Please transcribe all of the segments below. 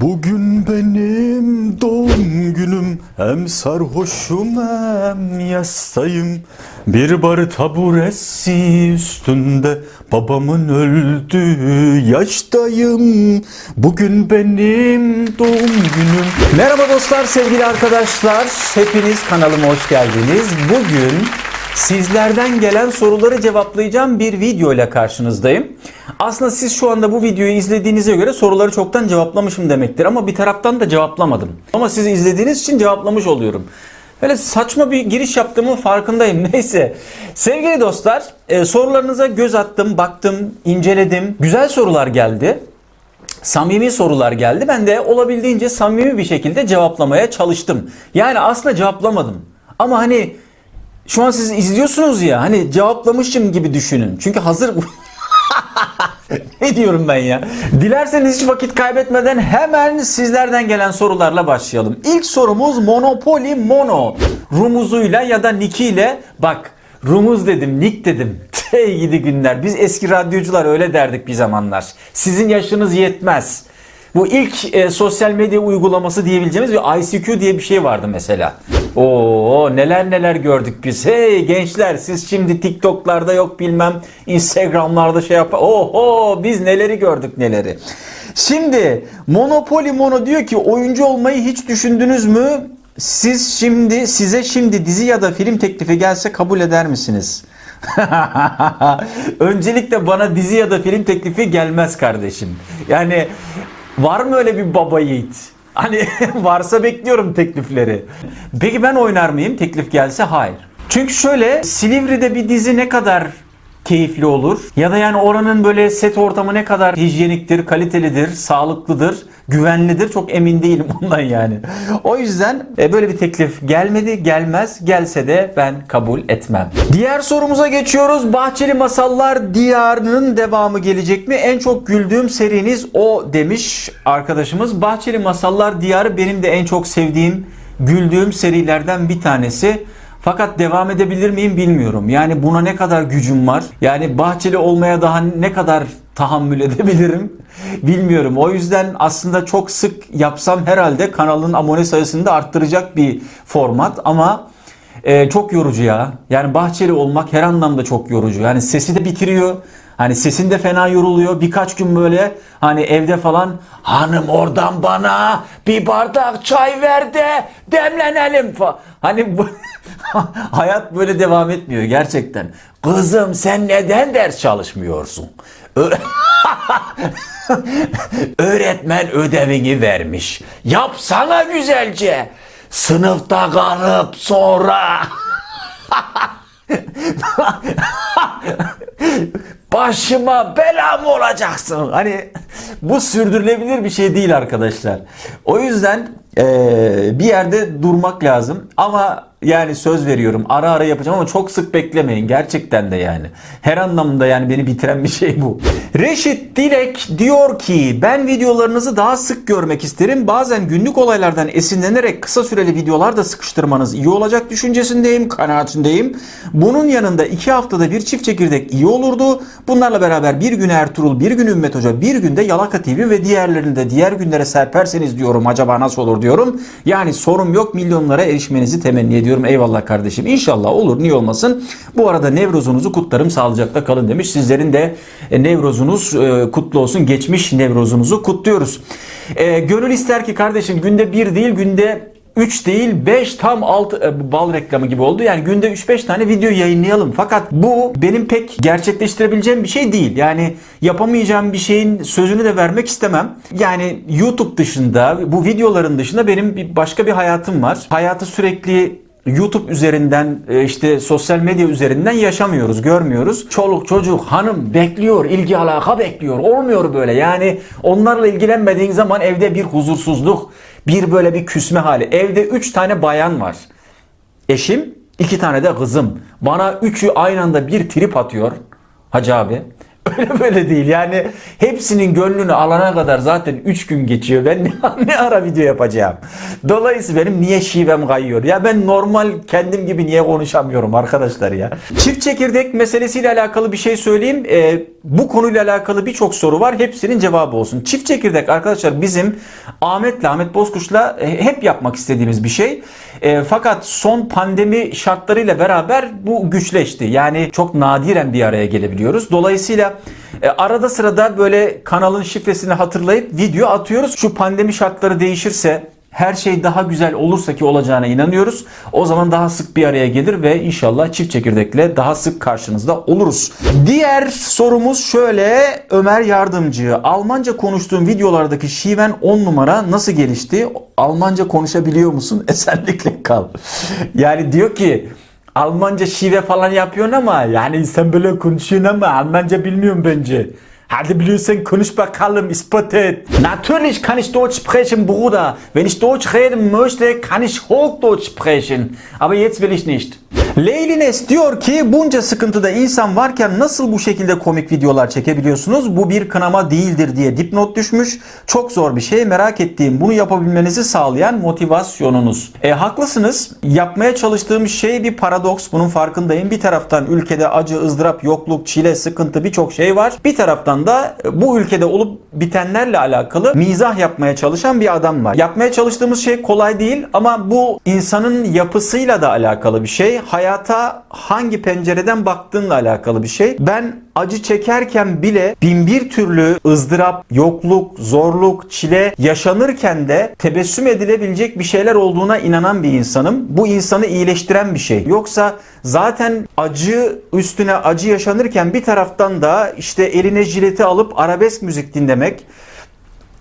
Bugün benim doğum günüm Hem sarhoşum hem yastayım. Bir bar taburesi üstünde Babamın öldüğü yaştayım. Bugün benim doğum günüm. Merhaba dostlar sevgili arkadaşlar. Hepiniz kanalıma hoş geldiniz. Bugün Sizlerden gelen soruları cevaplayacağım bir video ile karşınızdayım. Aslında siz şu anda bu videoyu izlediğinize göre soruları çoktan cevaplamışım demektir ama bir taraftan da cevaplamadım. Ama siz izlediğiniz için cevaplamış oluyorum. Böyle saçma bir giriş yaptığımın farkındayım. Neyse. Sevgili dostlar, e, sorularınıza göz attım, baktım, inceledim. Güzel sorular geldi samimi sorular geldi. Ben de olabildiğince samimi bir şekilde cevaplamaya çalıştım. Yani aslında cevaplamadım. Ama hani şu an siz izliyorsunuz ya hani cevaplamışım gibi düşünün. Çünkü hazır ne diyorum ben ya? Dilerseniz hiç vakit kaybetmeden hemen sizlerden gelen sorularla başlayalım. İlk sorumuz Monopoly Mono. Rumuzuyla ya da nickiyle bak Rumuz dedim, nick dedim. Hey gidi günler. Biz eski radyocular öyle derdik bir zamanlar. Sizin yaşınız yetmez. Bu ilk e, sosyal medya uygulaması diyebileceğimiz bir ICQ diye bir şey vardı mesela. Oo neler neler gördük biz. Hey gençler siz şimdi TikTok'larda yok bilmem Instagram'larda şey yap. Oho biz neleri gördük neleri. Şimdi Monopoly Mono diyor ki oyuncu olmayı hiç düşündünüz mü? Siz şimdi size şimdi dizi ya da film teklifi gelse kabul eder misiniz? Öncelikle bana dizi ya da film teklifi gelmez kardeşim. Yani var mı öyle bir baba yiğit? Hani varsa bekliyorum teklifleri. Peki ben oynar mıyım teklif gelse? Hayır. Çünkü şöyle Silivri'de bir dizi ne kadar keyifli olur ya da yani oranın böyle set ortamı ne kadar hijyeniktir, kalitelidir, sağlıklıdır, güvenlidir çok emin değilim bundan yani. O yüzden e, böyle bir teklif gelmedi, gelmez. Gelse de ben kabul etmem. Diğer sorumuza geçiyoruz. Bahçeli Masallar Diyarı'nın devamı gelecek mi? En çok güldüğüm seriniz o demiş arkadaşımız. Bahçeli Masallar Diyarı benim de en çok sevdiğim, güldüğüm serilerden bir tanesi. Fakat devam edebilir miyim bilmiyorum. Yani buna ne kadar gücüm var. Yani bahçeli olmaya daha ne kadar tahammül edebilirim bilmiyorum. O yüzden aslında çok sık yapsam herhalde kanalın abone sayısını da arttıracak bir format ama e, çok yorucu ya. Yani bahçeli olmak her anlamda çok yorucu. Yani sesi de bitiriyor. Hani sesin de fena yoruluyor. Birkaç gün böyle hani evde falan hanım oradan bana bir bardak çay ver de demlenelim falan. Hani bu hayat böyle devam etmiyor gerçekten. Kızım sen neden ders çalışmıyorsun? Öğretmen ödevini vermiş. Yapsana güzelce. Sınıfta kalıp sonra başıma bela mı olacaksın? Hani bu sürdürülebilir bir şey değil arkadaşlar. O yüzden eee, bir yerde durmak lazım. Ama yani söz veriyorum ara ara yapacağım ama çok sık beklemeyin gerçekten de yani. Her anlamda yani beni bitiren bir şey bu. Reşit Dilek diyor ki ben videolarınızı daha sık görmek isterim. Bazen günlük olaylardan esinlenerek kısa süreli videolar da sıkıştırmanız iyi olacak düşüncesindeyim, kanaatindeyim. Bunun yanında iki haftada bir çift çekirdek iyi olurdu. Bunlarla beraber bir gün Ertuğrul, bir gün Ümmet Hoca, bir günde Yalaka TV ve diğerlerini de diğer günlere serperseniz diyorum acaba nasıl olur diyorum. Yani sorum yok milyonlara erişmenizi temenni ediyorum. Eyvallah kardeşim. İnşallah olur niye olmasın. Bu arada Nevroz'unuzu kutlarım sağlıcakla kalın demiş. Sizlerin de e, Nevroz'unuz e, kutlu olsun. Geçmiş Nevroz'unuzu kutluyoruz. E, gönül ister ki kardeşim günde bir değil günde 3 değil 5 tam 6 bal reklamı gibi oldu. Yani günde 3-5 tane video yayınlayalım. Fakat bu benim pek gerçekleştirebileceğim bir şey değil. Yani yapamayacağım bir şeyin sözünü de vermek istemem. Yani YouTube dışında bu videoların dışında benim bir başka bir hayatım var. Hayatı sürekli YouTube üzerinden e, işte sosyal medya üzerinden yaşamıyoruz, görmüyoruz. Çoluk çocuk hanım bekliyor, ilgi alaka bekliyor. Olmuyor böyle. Yani onlarla ilgilenmediğin zaman evde bir huzursuzluk, bir böyle bir küsme hali. Evde 3 tane bayan var. Eşim, iki tane de kızım. Bana üçü aynı anda bir trip atıyor. Hacı abi. Öyle böyle değil yani hepsinin gönlünü alana kadar zaten 3 gün geçiyor. Ben ne, ne ara video yapacağım. Dolayısıyla benim niye şivem kayıyor? Ya ben normal kendim gibi niye konuşamıyorum arkadaşlar ya? Çift çekirdek meselesiyle alakalı bir şey söyleyeyim. Ee, bu konuyla alakalı birçok soru var. Hepsinin cevabı olsun. Çift çekirdek arkadaşlar bizim Ahmet'le Ahmet Bozkuş'la e, hep yapmak istediğimiz bir şey. E, fakat son pandemi şartlarıyla beraber bu güçleşti. Yani çok nadiren bir araya gelebiliyoruz. Dolayısıyla e, arada sırada böyle kanalın şifresini hatırlayıp video atıyoruz. Şu pandemi şartları değişirse her şey daha güzel olursa ki olacağına inanıyoruz. O zaman daha sık bir araya gelir ve inşallah çift çekirdekle daha sık karşınızda oluruz. Diğer sorumuz şöyle Ömer Yardımcı. Almanca konuştuğum videolardaki şiven 10 numara nasıl gelişti? Almanca konuşabiliyor musun? Esenlikle kal. Yani diyor ki Almanca şive falan yapıyorsun ama yani sen böyle konuşuyorsun ama Almanca bilmiyorum bence. Hadi biliyorsan konuş bakalım, ispat et. Natürlich kann ich Deutsch sprechen, Bruder. Wenn ich Deutsch reden möchte, kann ich Hochdeutsch sprechen. Aber jetzt will ich nicht. Leylines diyor ki bunca sıkıntıda insan varken nasıl bu şekilde komik videolar çekebiliyorsunuz? Bu bir kınama değildir diye dipnot düşmüş. Çok zor bir şey. Merak ettiğim bunu yapabilmenizi sağlayan motivasyonunuz. E haklısınız. Yapmaya çalıştığım şey bir paradoks. Bunun farkındayım. Bir taraftan ülkede acı, ızdırap, yokluk, çile, sıkıntı birçok şey var. Bir taraftan da bu ülkede olup bitenlerle alakalı mizah yapmaya çalışan bir adam var. Yapmaya çalıştığımız şey kolay değil ama bu insanın yapısıyla da alakalı bir şey. Hayata hangi pencereden baktığınla alakalı bir şey. Ben acı çekerken bile bin bir türlü ızdırap, yokluk, zorluk, çile yaşanırken de tebessüm edilebilecek bir şeyler olduğuna inanan bir insanım. Bu insanı iyileştiren bir şey. Yoksa zaten acı üstüne acı yaşanırken bir taraftan da işte eline jileti alıp arabesk müzik dinlemek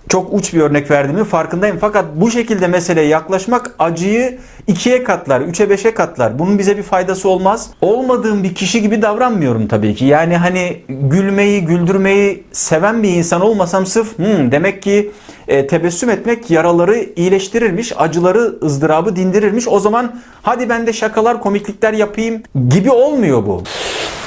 çok uç bir örnek verdiğimin farkındayım. Fakat bu şekilde meseleye yaklaşmak acıyı ikiye katlar, üçe beşe katlar. Bunun bize bir faydası olmaz. Olmadığım bir kişi gibi davranmıyorum tabii ki. Yani hani gülmeyi, güldürmeyi seven bir insan olmasam sırf "Hmm, demek ki e, tebessüm etmek yaraları iyileştirirmiş, acıları, ızdırabı dindirirmiş. O zaman hadi ben de şakalar, komiklikler yapayım gibi olmuyor bu.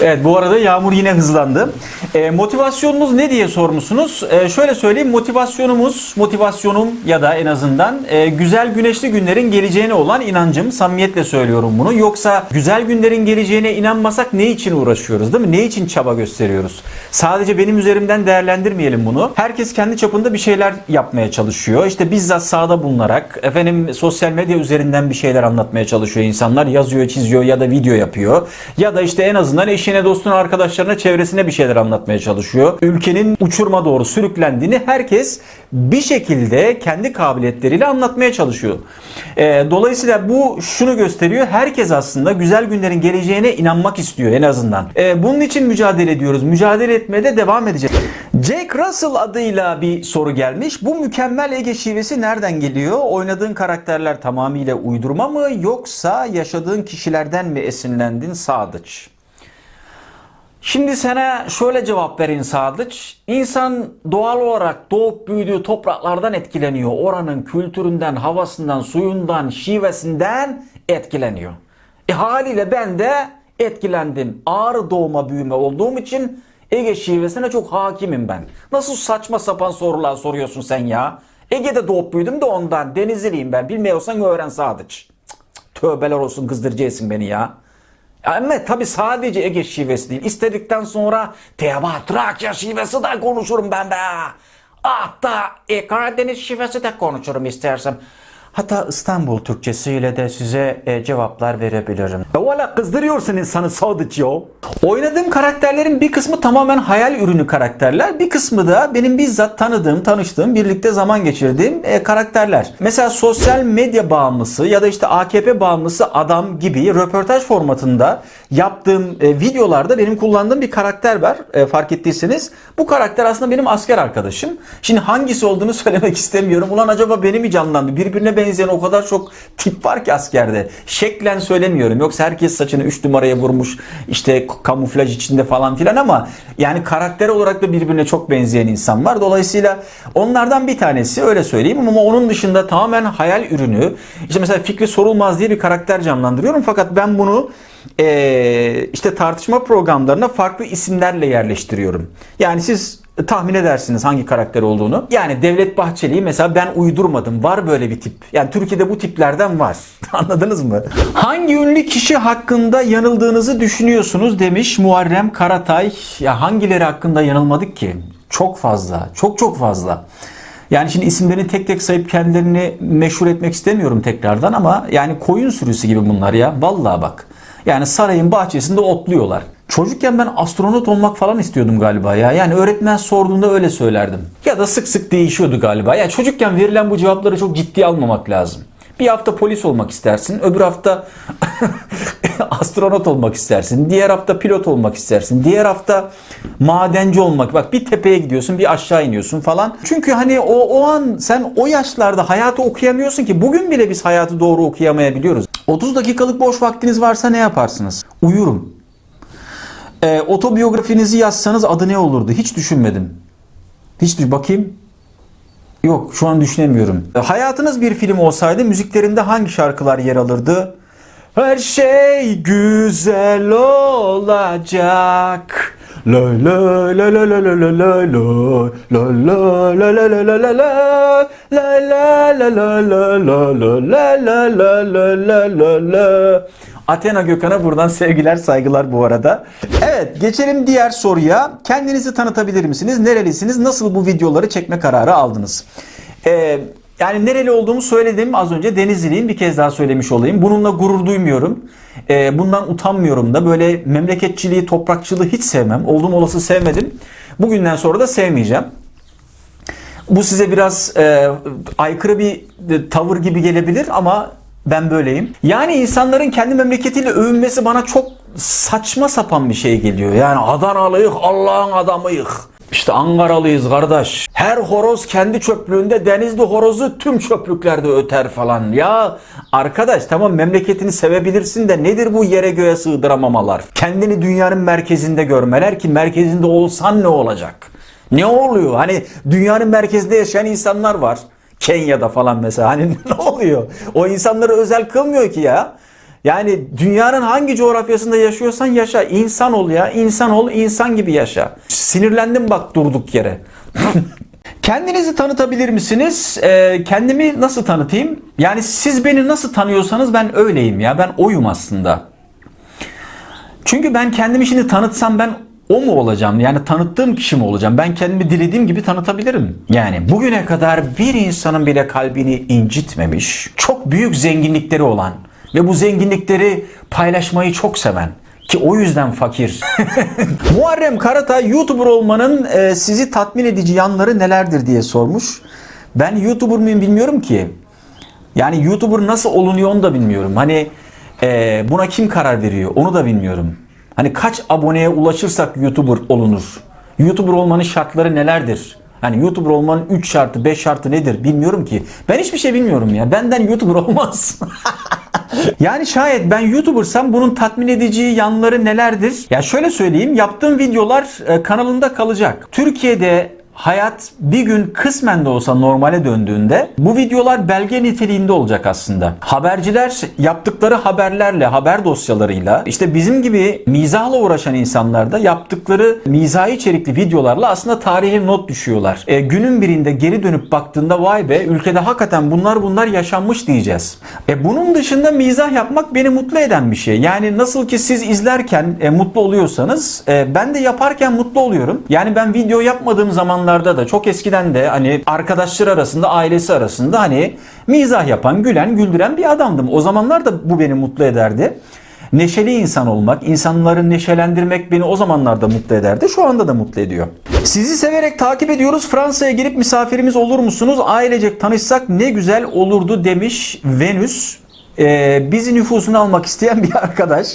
Evet bu arada Yağmur yine hızlandı. E, motivasyonunuz ne diye sormuşsunuz? E, şöyle söyleyeyim motivasyonumuz, motivasyonum ya da en azından e, güzel güneşli günlerin geleceğine olan inancım. Samimiyetle söylüyorum bunu. Yoksa güzel günlerin geleceğine inanmasak ne için uğraşıyoruz değil mi? Ne için çaba gösteriyoruz? Sadece benim üzerimden değerlendirmeyelim bunu. Herkes kendi çapında bir şeyler yapmaya çalışıyor. İşte bizzat sahada bulunarak efendim sosyal medya üzerinden bir şeyler anlatmaya çalışıyor insanlar. Yazıyor, çiziyor ya da video yapıyor. Ya da işte en azından eşine, dostuna, arkadaşlarına, çevresine bir şeyler anlatmaya çalışıyor. Ülkenin uçurma doğru sürüklendiğini herkes bir şekilde kendi kabiliyetleriyle anlatmaya çalışıyor. Ee, dolayısıyla bu şunu gösteriyor. Herkes aslında güzel günlerin geleceğine inanmak istiyor en azından. Ee, bunun için mücadele ediyoruz. Mücadele etmeye de devam edeceğiz. Jake Russell adıyla bir soru gelmiş. Bu mükemmel Ege şivesi nereden geliyor? Oynadığın karakterler tamamıyla uydurma mı yoksa yaşadığın kişilerden mi esinlendin Sadıç? Şimdi sana şöyle cevap vereyim Sadıç. İnsan doğal olarak doğup büyüdüğü topraklardan etkileniyor. Oranın kültüründen, havasından, suyundan, şivesinden etkileniyor. E haliyle ben de etkilendim. Ağrı doğma büyüme olduğum için Ege şivesine çok hakimim ben. Nasıl saçma sapan sorular soruyorsun sen ya? Ege'de doğup büyüdüm de ondan. Denizliyim ben. Bilmiyorsan öğren Sadıç. Tövbeler olsun kızdıracaksın beni ya. Ama tabi sadece Ege şivesi değil. İstedikten sonra Teva Trakya şivesi de konuşurum ben be. Hatta e, Karadeniz şivesi de konuşurum istersem. Hatta İstanbul Türkçesiyle de size e, cevaplar verebilirim. E valla kızdırıyorsun insanı Sadıç ya. Oynadığım karakterlerin bir kısmı tamamen hayal ürünü karakterler. Bir kısmı da benim bizzat tanıdığım, tanıştığım, birlikte zaman geçirdiğim e, karakterler. Mesela sosyal medya bağımlısı ya da işte AKP bağımlısı adam gibi röportaj formatında yaptığım e, videolarda benim kullandığım bir karakter var. E, fark ettiyseniz. Bu karakter aslında benim asker arkadaşım. Şimdi hangisi olduğunu söylemek istemiyorum. Ulan acaba beni mi canlandı? Birbirine benzeyen o kadar çok tip var ki askerde. Şeklen söylemiyorum. Yoksa herkes saçını 3 numaraya vurmuş. işte kamuflaj içinde falan filan ama yani karakter olarak da birbirine çok benzeyen insan var. Dolayısıyla onlardan bir tanesi öyle söyleyeyim ama onun dışında tamamen hayal ürünü. İşte mesela Fikri Sorulmaz diye bir karakter canlandırıyorum fakat ben bunu e, işte tartışma programlarına farklı isimlerle yerleştiriyorum. Yani siz tahmin edersiniz hangi karakter olduğunu. Yani Devlet Bahçeli'yi mesela ben uydurmadım. Var böyle bir tip. Yani Türkiye'de bu tiplerden var. Anladınız mı? Hangi ünlü kişi hakkında yanıldığınızı düşünüyorsunuz demiş Muharrem Karatay. Ya hangileri hakkında yanılmadık ki? Çok fazla. Çok çok fazla. Yani şimdi isimlerini tek tek sayıp kendilerini meşhur etmek istemiyorum tekrardan ama yani koyun sürüsü gibi bunlar ya. Vallahi bak. Yani sarayın bahçesinde otluyorlar. Çocukken ben astronot olmak falan istiyordum galiba ya. Yani öğretmen sorduğunda öyle söylerdim. Ya da sık sık değişiyordu galiba. Ya çocukken verilen bu cevapları çok ciddiye almamak lazım. Bir hafta polis olmak istersin, öbür hafta astronot olmak istersin, diğer hafta pilot olmak istersin, diğer hafta madenci olmak. Bak bir tepeye gidiyorsun, bir aşağı iniyorsun falan. Çünkü hani o o an sen o yaşlarda hayatı okuyamıyorsun ki bugün bile biz hayatı doğru okuyamayabiliyoruz. 30 dakikalık boş vaktiniz varsa ne yaparsınız? Uyurum. Ee, otobiyografinizi yazsanız adı ne olurdu? Hiç düşünmedim. Hiç düş bakayım. Yok şu an düşünemiyorum. E, Hayatınız bir film olsaydı müziklerinde hangi şarkılar yer alırdı? Her şey güzel olacak. Lay. Athena Gökhan'a buradan sevgiler saygılar bu arada. Evet geçelim diğer soruya. Kendinizi tanıtabilir misiniz? Nerelisiniz? Nasıl bu videoları çekme kararı aldınız? Ee, yani nereli olduğumu söyledim az önce. Denizliliyim bir kez daha söylemiş olayım. Bununla gurur duymuyorum. Ee, bundan utanmıyorum da. Böyle memleketçiliği, toprakçılığı hiç sevmem. Olduğum olası sevmedim. Bugünden sonra da sevmeyeceğim. Bu size biraz e, aykırı bir e, tavır gibi gelebilir ama ben böyleyim. Yani insanların kendi memleketiyle övünmesi bana çok saçma sapan bir şey geliyor. Yani Adanalıyık, Allah'ın adamıyık. İşte Ankaralıyız kardeş. Her horoz kendi çöplüğünde, denizli horozu tüm çöplüklerde öter falan. Ya arkadaş tamam memleketini sevebilirsin de nedir bu yere göğe sığdıramamalar? Kendini dünyanın merkezinde görmeler ki merkezinde olsan ne olacak? Ne oluyor? Hani dünyanın merkezinde yaşayan insanlar var. Kenya'da falan mesela. Hani ne oluyor? O insanları özel kılmıyor ki ya. Yani dünyanın hangi coğrafyasında yaşıyorsan yaşa. İnsan ol ya. İnsan ol, insan gibi yaşa. Sinirlendim bak durduk yere. Kendinizi tanıtabilir misiniz? Ee, kendimi nasıl tanıtayım? Yani siz beni nasıl tanıyorsanız ben öyleyim ya. Ben oyum aslında. Çünkü ben kendimi şimdi tanıtsam ben o mu olacağım? Yani tanıttığım kişi mi olacağım? Ben kendimi dilediğim gibi tanıtabilirim. Yani bugüne kadar bir insanın bile kalbini incitmemiş, çok büyük zenginlikleri olan ve bu zenginlikleri paylaşmayı çok seven ki o yüzden fakir. Muharrem Karatay YouTuber olmanın e, sizi tatmin edici yanları nelerdir diye sormuş. Ben YouTuber mıyım bilmiyorum ki. Yani YouTuber nasıl olunuyor onu da bilmiyorum. Hani e, buna kim karar veriyor onu da bilmiyorum. Hani kaç aboneye ulaşırsak YouTuber olunur. YouTuber olmanın şartları nelerdir? Hani YouTuber olmanın 3 şartı 5 şartı nedir bilmiyorum ki. Ben hiçbir şey bilmiyorum ya. Benden YouTuber olmaz. yani şayet ben YouTuber'sam bunun tatmin edici yanları nelerdir? Ya şöyle söyleyeyim. Yaptığım videolar e, kanalımda kalacak. Türkiye'de hayat bir gün kısmen de olsa normale döndüğünde bu videolar belge niteliğinde olacak aslında. Haberciler yaptıkları haberlerle, haber dosyalarıyla işte bizim gibi mizahla uğraşan insanlar da yaptıkları mizahi içerikli videolarla aslında tarihe not düşüyorlar. E, günün birinde geri dönüp baktığında vay be ülkede hakikaten bunlar bunlar yaşanmış diyeceğiz. E, bunun dışında mizah yapmak beni mutlu eden bir şey. Yani nasıl ki siz izlerken e, mutlu oluyorsanız e, ben de yaparken mutlu oluyorum. Yani ben video yapmadığım zamanlarda da çok eskiden de hani arkadaşlar arasında, ailesi arasında hani mizah yapan, gülen, güldüren bir adamdım. O zamanlar da bu beni mutlu ederdi. Neşeli insan olmak, insanları neşelendirmek beni o zamanlarda mutlu ederdi. Şu anda da mutlu ediyor. Sizi severek takip ediyoruz. Fransa'ya gelip misafirimiz olur musunuz? Ailecek tanışsak ne güzel olurdu demiş Venüs. Ee, bizi nüfusunu almak isteyen bir arkadaş.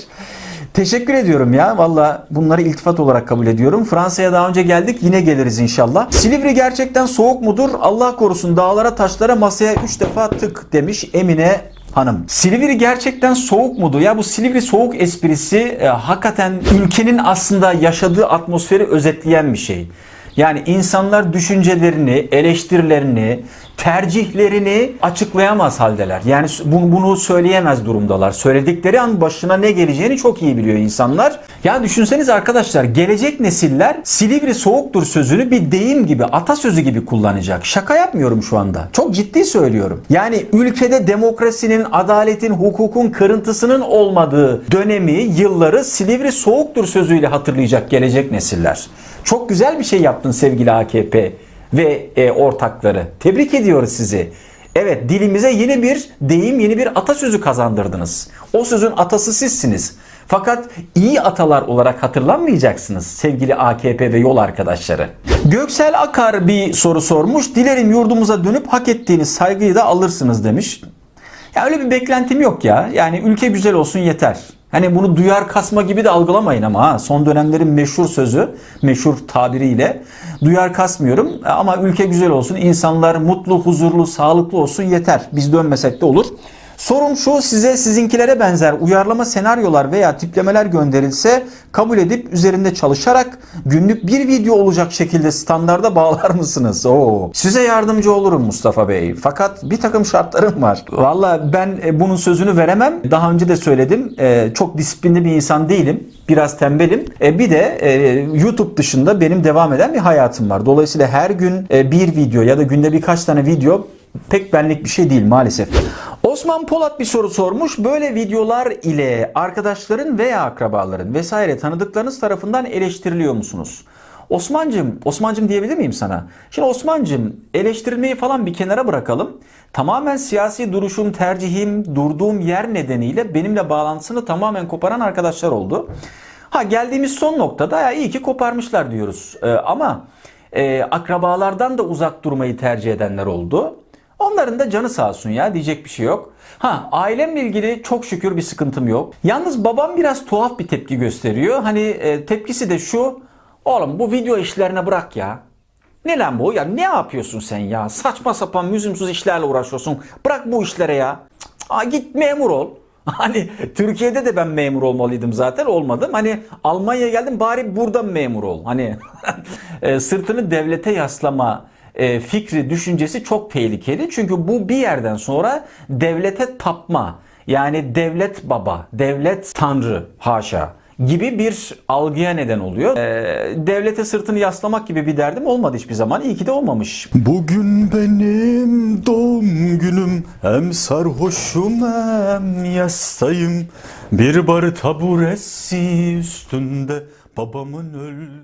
Teşekkür ediyorum ya. Valla bunları iltifat olarak kabul ediyorum. Fransa'ya daha önce geldik. Yine geliriz inşallah. Silivri gerçekten soğuk mudur? Allah korusun dağlara taşlara masaya 3 defa tık demiş Emine Hanım. Silivri gerçekten soğuk mudur? Ya bu Silivri soğuk esprisi e, hakikaten ülkenin aslında yaşadığı atmosferi özetleyen bir şey. Yani insanlar düşüncelerini, eleştirilerini, tercihlerini açıklayamaz haldeler. Yani bunu, söyleyemez durumdalar. Söyledikleri an başına ne geleceğini çok iyi biliyor insanlar. Ya düşünseniz arkadaşlar gelecek nesiller Silivri soğuktur sözünü bir deyim gibi, atasözü gibi kullanacak. Şaka yapmıyorum şu anda. Çok ciddi söylüyorum. Yani ülkede demokrasinin, adaletin, hukukun kırıntısının olmadığı dönemi, yılları Silivri soğuktur sözüyle hatırlayacak gelecek nesiller. Çok güzel bir şey yaptın sevgili AKP ve e, ortakları. Tebrik ediyoruz sizi. Evet dilimize yeni bir deyim, yeni bir atasözü kazandırdınız. O sözün atası sizsiniz. Fakat iyi atalar olarak hatırlanmayacaksınız sevgili AKP ve yol arkadaşları. Göksel Akar bir soru sormuş. Dilerim yurdumuza dönüp hak ettiğiniz saygıyı da alırsınız demiş. Ya öyle bir beklentim yok ya. Yani ülke güzel olsun yeter. Hani bunu duyar kasma gibi de algılamayın ama ha. Son dönemlerin meşhur sözü, meşhur tabiriyle duyar kasmıyorum. Ama ülke güzel olsun, insanlar mutlu, huzurlu, sağlıklı olsun yeter. Biz dönmesek de olur. Sorun şu size sizinkilere benzer uyarlama senaryolar veya tiplemeler gönderilse kabul edip üzerinde çalışarak günlük bir video olacak şekilde standarda bağlar mısınız? Oo. Size yardımcı olurum Mustafa Bey. Fakat bir takım şartlarım var. Valla ben e, bunun sözünü veremem. Daha önce de söyledim. E, Çok disiplinli bir insan değilim. Biraz tembelim. E, Bir de YouTube dışında benim devam eden bir hayatım var. Dolayısıyla her gün bir video ya da günde birkaç tane video pek benlik bir şey değil maalesef. Osman Polat bir soru sormuş. Böyle videolar ile arkadaşların veya akrabaların vesaire tanıdıklarınız tarafından eleştiriliyor musunuz? Osmancım, Osmancım diyebilir miyim sana? Şimdi Osmancım eleştirilmeyi falan bir kenara bırakalım. Tamamen siyasi duruşum, tercihim, durduğum yer nedeniyle benimle bağlantısını tamamen koparan arkadaşlar oldu. Ha geldiğimiz son noktada ya iyi ki koparmışlar diyoruz. Ee, ama e, akrabalardan da uzak durmayı tercih edenler oldu. Onların da canı sağ olsun ya diyecek bir şey yok. Ha ailemle ilgili çok şükür bir sıkıntım yok. Yalnız babam biraz tuhaf bir tepki gösteriyor. Hani e, tepkisi de şu. Oğlum bu video işlerine bırak ya. Ne lan bu? Ya ne yapıyorsun sen ya? Saçma sapan müzimsiz işlerle uğraşıyorsun. Bırak bu işlere ya. Cık, Aa, git memur ol. Hani Türkiye'de de ben memur olmalıydım zaten olmadım. Hani Almanya'ya geldim bari burada memur ol. Hani e, sırtını devlete yaslama e, fikri, düşüncesi çok tehlikeli. Çünkü bu bir yerden sonra devlete tapma. Yani devlet baba, devlet tanrı haşa gibi bir algıya neden oluyor. E, devlete sırtını yaslamak gibi bir derdim olmadı hiçbir zaman. İyi ki de olmamış. Bugün benim doğum günüm Hem sarhoşum hem yastayım Bir bar taburesi üstünde Babamın öldü